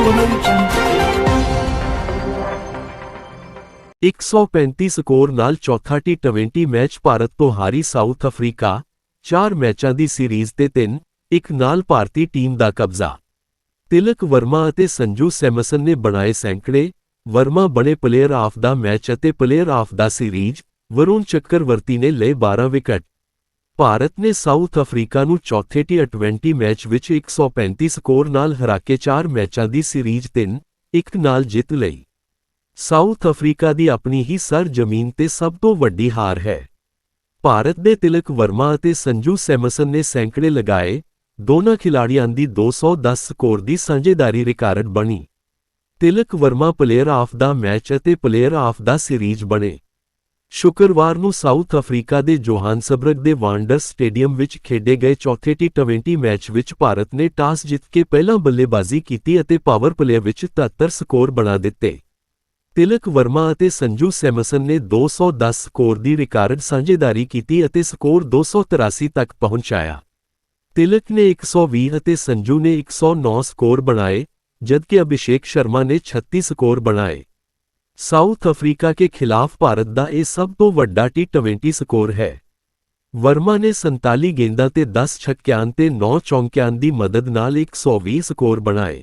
Audio Jungle. 135 score ਨਾਲ ਚੌਥਾ T20 match Bharat ਤੋਂ ਹਾਰੀ ਸਾਊਥ ਅਫਰੀਕਾ, ਚਾਰ ਮੈਚਾਂ ਦੀ ਸੀਰੀਜ਼ ਤੇ 3 ਇੱਕ ਨਾਲ ਭਾਰਤੀ ਟੀਮ ਦਾ ਕਬਜ਼ਾ ਤਿਲਕ ਵਰਮਾ ਅਤੇ ਸੰਜੂ ਸੈਮਸਨ ਨੇ ਬਣਾਏ ਸੈਂਕੜੇ, ਵਰਮਾ ਬਣੇ ਪਲੇਅਰ ਆਫ ਦਾ ਮੈਚ ਅਤੇ player of the series Varun Chakravarthy ਨੇ ਲਏ 12 ਵਿਕਟ ਭਾਰਤ ਨੇ ਸਾਊਥ ਅਫਰੀਕਾ ਨੂੰ ਚੌਥੇ ਟੀ20 ਮੈਚ ਵਿੱਚ 135 ਸਕੋਰ ਨਾਲ ਹਰਾ ਕੇ 4 ਮੈਚਾਂ ਦੀ ਸੀਰੀਜ਼ 3 ਇੱਕ ਨਾਲ ਜਿੱਤ ਲਈ। ਸਾਊਥ ਅਫਰੀਕਾ ਦੀ ਆਪਣੀ ਹੀ ਸਰ ਜ਼ਮੀਨ ਤੇ ਸਭ ਤੋਂ ਵੱਡੀ ਹਾਰ ਹੈ। ਭਾਰਤ ਦੇ ਤਿਲਕ ਵਰਮਾ ਅਤੇ ਸੰਜੂ ਸੈਮਸਨ ਨੇ ਸੈਂਕੜੇ ਲਗਾਏ, ਦੋਨਾਂ ਖਿਲਾੜੀਆਂ ਦੀ 210 ਸਕੋਰ ਦੀ ਸਾਂਝੇਦਾਰੀ ਰਿਕਾਰਡ ਬਣੀ। Tilak Varma player of the match ਅਤੇ ਪਲੇਅਰ ਆਫ ਦਾ ਸੀਰੀਜ਼ ਬਣੇ। ਸ਼ੁੱਕਰਵਾਰ ਨੂੰ ਸਾਊਥ ਅਫਰੀਕਾ ਦੇ ਜੋਹਾਨਸਬਰਗ ਦੇ ਵਾਂਡਰਸ ਸਟੇਡੀਅਮ ਵਿੱਚ ਖੇਡੇ ਗਏ ਚੌਥੇ ਟੀ20 ਮੈਚ ਵਿੱਚ ਭਾਰਤ ਨੇ ਟਾਸ ਜਿੱਤ ਕੇ ਪਹਿਲਾਂ ਬੱਲੇਬਾਜ਼ੀ ਕੀਤੀ ਅਤੇ ਪਾਵਰ ਪਲੇਅ ਵਿੱਚ 73 ਸਕੋਰ ਬਣਾ ਦਿੱਤੇ। ਤਿਲਕ ਵਰਮਾ ਅਤੇ ਸੰਜੂ ਸੈਮਸਨ ਨੇ 210 ਸਕੋਰ ਦੀ ਰਿਕਾਰਡ ਸਾਂਝੇਦਾਰੀ ਕੀਤੀ ਅਤੇ ਸਕੋਰ 283 ਤੱਕ ਪਹੁੰਚਾਇਆ। ਤਿਲਕ ਨੇ 120 ਅਤੇ ਸੰਜੂ ਨੇ 109 ਸਕੋਰ ਬਣਾਏ, ਜਦਕਿ ਅਭਿਸ਼ੇਕ ਸ਼ਰਮਾ ਨੇ 36 ਸਕੋਰ ਬਣਾਏ। ਸਾਊਥ ਅਫਰੀਕਾ ਕੇ ਖਿਲਾਫ ਭਾਰਤ ਦਾ ਇਹ ਸਭ ਤੋਂ ਵੱਡਾ ਟੀ20 ਸਕੋਰ ਹੈ। ਵਰਮਾ ਨੇ 47 ਗੇਂਦਾਂ ਤੇ 10 ਛੱਕਿਆਂ ਤੇ 9 ਚੌਂਕਿਆਂ ਦੀ ਮਦਦ ਨਾਲ 120 ਸਕੋਰ ਬਣਾਏ।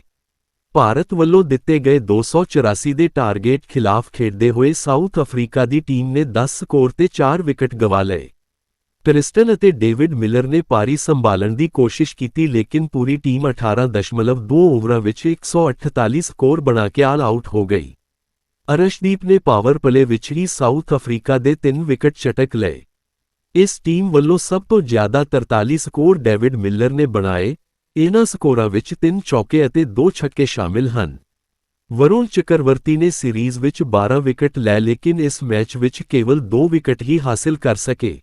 ਭਾਰਤ ਵੱਲੋਂ ਦਿੱਤੇ ਗਏ 284 ਦੇ ਟਾਰਗੇਟ ਖਿਲਾਫ ਖੇਡਦੇ ਹੋਏ ਸਾਊਥ ਅਫਰੀਕਾ ਦੀ ਟੀਮ ਨੇ 10 ਸਕੋਰ ਤੇ 4 ਵਿਕਟ ਗਵਾ ਲਏ। ਕ੍ਰਿਸਟਨ ਅਤੇ ਡੇਵਿਡ ਮਿਲਰ ਨੇ ਪਾਰੀ ਸੰਭਾਲਣ ਦੀ ਕੋਸ਼ਿਸ਼ ਕੀਤੀ ਲੇਕਿਨ ਪੂਰੀ ਟੀਮ 18.2 ਓਵਰਾਂ ਵਿੱਚ 148 ਸਕੋਰ ਬਣਾ ਕੇ ਆਲ ਆਊਟ ਹੋ ਗਈ। ਅਰਸ਼ਦੀਪ ਨੇ ਪਾਵਰ ਪਲੇ ਵਿੱਚ ਹੀ ਸਾਊਥ ਅਫਰੀਕਾ ਦੇ 3 ਵਿਕਟ ਚਟਕ ਲਏ। ਇਸ ਟੀਮ ਵੱਲੋਂ ਸਭ ਤੋਂ ਜ਼ਿਆਦਾ 43 ਸਕੋਰ ਡੇਵਿਡ ਮਿਲਰ ਨੇ ਬਣਾਏ। ਇਹਨਾਂ ਸਕੋਰਾਂ ਵਿੱਚ 3 ਚੌਕੇ ਅਤੇ 2 ਛੱਕੇ ਸ਼ਾਮਿਲ ਹਨ। ਵਰੁਣ ਚੱਕਰਵਰਤੀ ਨੇ ਸੀਰੀਜ਼ ਵਿੱਚ 12 ਵਿਕਟ ਲੈ ਲੇਕਿਨ ਇਸ ਮੈਚ ਵਿੱਚ ਕੇਵਲ 2 ਵਿਕਟ ਹੀ ਹਾਸਿਲ ਕਰ ਸਕੇ।